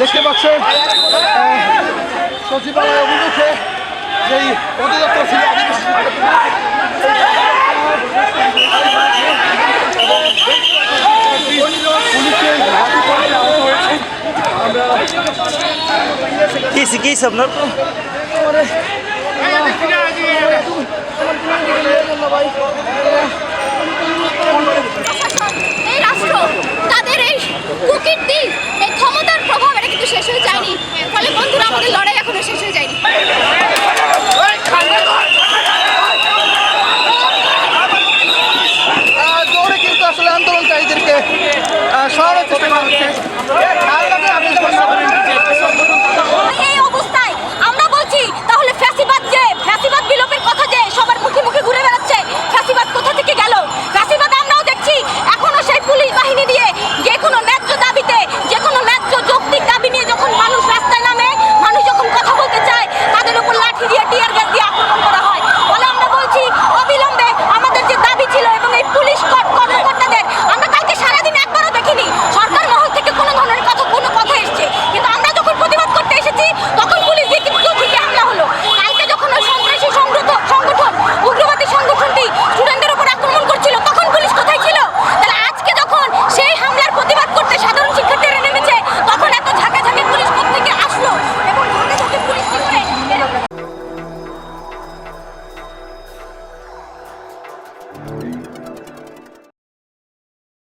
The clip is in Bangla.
দেখতে পাচ্ছেন সচিবালয় অভিমুখে যেই পদযাত্রা ছিল পুলিশকে আমরা কি শিখিয়েছি আপনার লড়াই এখনও শেষ হয়ে যায়নি।